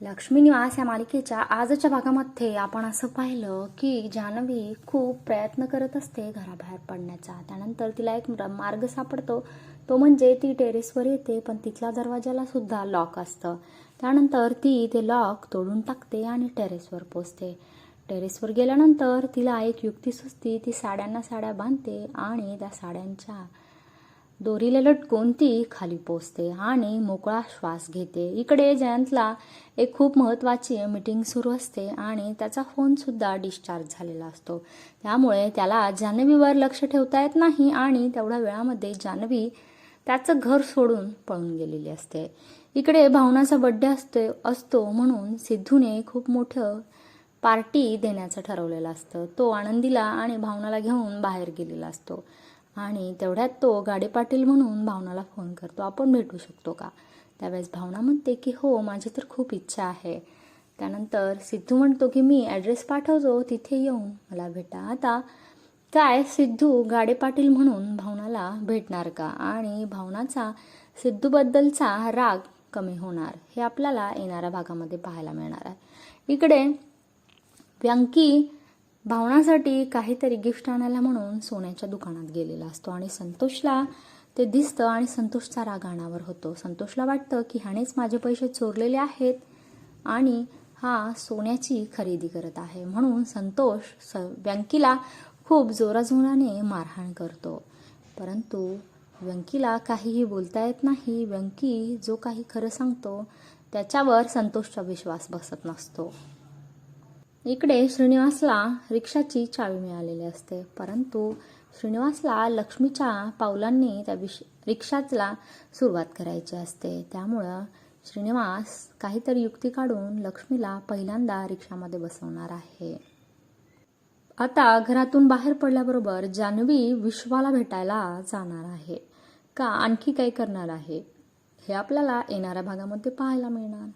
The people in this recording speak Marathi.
लक्ष्मी निवास या मालिकेच्या आजच्या भागामध्ये आपण असं पाहिलं की जान्हवी खूप प्रयत्न करत असते घराबाहेर पडण्याचा. त्यानंतर तिला एक मार्ग सापडतो. तो म्हणजे ती टेरेसवर येते पण तिथल्या दरवाजाला सुद्धा लॉक असतं. त्यानंतर ती ते लॉक तोडून टाकते आणि टेरेसवर पोचते. टेरेसवर गेल्यानंतर तिला एक युक्ती सुचती ती साड्यांना साड्या बांधते आणि त्या साड्यांच्या दोरीला लटकून ती खाली पोचते आणि मोकळा श्वास घेते. इकडे जयंतला एक खूप महत्त्वाची मीटिंग सुरू असते आणि त्याचा फोनसुद्धा डिस्चार्ज झालेला असतो. त्यामुळे त्याला जान्हवीवर लक्ष ठेवता येत नाही आणि तेवढ्या वेळामध्ये जान्हवी त्याचं घर सोडून पळून गेलेली असते. इकडे भावनाचा बड्डे असतो असतो म्हणून सिद्धूने खूप मोठं पार्टी देण्याचं ठरवलेलं असतं. तो आनंदीला आणि भावनाला घेऊन बाहेर गेलेला असतो. आणि तेवढ्यात तो गाडे पाटील म्हणून भावनाला फोन करतो. आपण भेटू शकतो का? त्यावेळेस भावना म्हणते की हो माझी तर खूप इच्छा आहे. त्यानंतर सिद्धू म्हणतो की मी ॲड्रेस पाठवतो तिथे येऊन मला भेटा. आता काय सिद्धू गाडे पाटील म्हणून भावनाला भेटणार का? आणि भावनाचा सिद्धूबद्दलचा राग कमी होणार हे आपल्याला येणाऱ्या भागामध्ये पाहायला मिळणार आहे. इकडे व्यंकी भावनासाठी काहीतरी गिफ्ट आणायला म्हणून सोन्याच्या दुकानात गेलेला असतो. आणि संतोषला ते दिसतं आणि संतोषचा राग अनावर होतो. संतोषला वाटतं की ह्यानेच माझे पैसे चोरलेले आहेत आणि हा सोन्याची खरेदी करत आहे. म्हणून संतोष स व्यंकीला खूप जोराजोराने मारहाण करतो. परंतु व्यंकीला काहीही बोलता येत नाही. व्यंकी जो काही खरं सांगतो त्याच्यावर संतोषचा विश्वास बसत नसतो. इकडे श्रीनिवासला रिक्षाची चावी मिळालेली असते परंतु श्रीनिवासला लक्ष्मीच्या पावलांनी त्या विश रिक्षाला सुरुवात करायची असते. त्यामुळं श्रीनिवास काहीतरी युक्ती काढून लक्ष्मीला पहिल्यांदा रिक्षामध्ये बसवणार आहे. आता घरातून बाहेर पडल्याबरोबर जान्हवी विश्वाला भेटायला जाणार आहे. का आणखी काही करणार आहे? हे आपल्याला येणाऱ्या भागामध्ये पाहायला मिळणार.